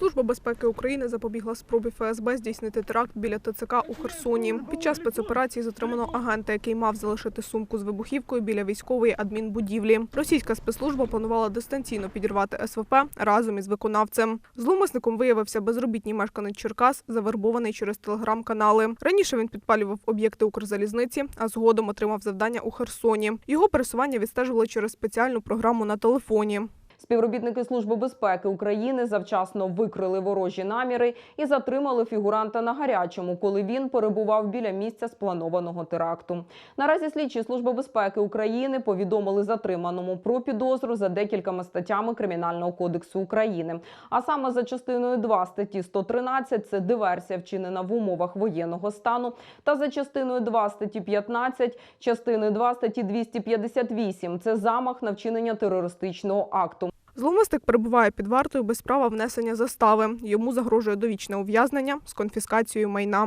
Служба безпеки України запобігла спробі ФСБ здійснити теракт біля ТЦК у Херсоні. Під час спецоперації затримано агента, який мав залишити сумку з вибухівкою біля військової адмінбудівлі. Російська спецслужба планувала дистанційно підірвати СВП разом із виконавцем. Зловмисником виявився безробітній мешканець Черкас, завербований через телеграм-канали. Раніше він підпалював об'єкти Укрзалізниці, а згодом отримав завдання у Херсоні. Його пересування відстежували через спеціальну програму на телефоні. Співробітники Служби безпеки України завчасно викрили ворожі наміри і затримали фігуранта на гарячому, коли він перебував біля місця спланованого теракту. Наразі слідчі Служби безпеки України повідомили затриманому про підозру за декількома статтями Кримінального кодексу України. А саме за частиною 2 статті 113 – це диверсія, вчинена в умовах воєнного стану, та за частиною 2 статті 15, частиною 2 статті 258 – це замах на вчинення терористичного акту. Зловмисник перебуває під вартою без права внесення застави. Йому загрожує довічне ув'язнення з конфіскацією майна.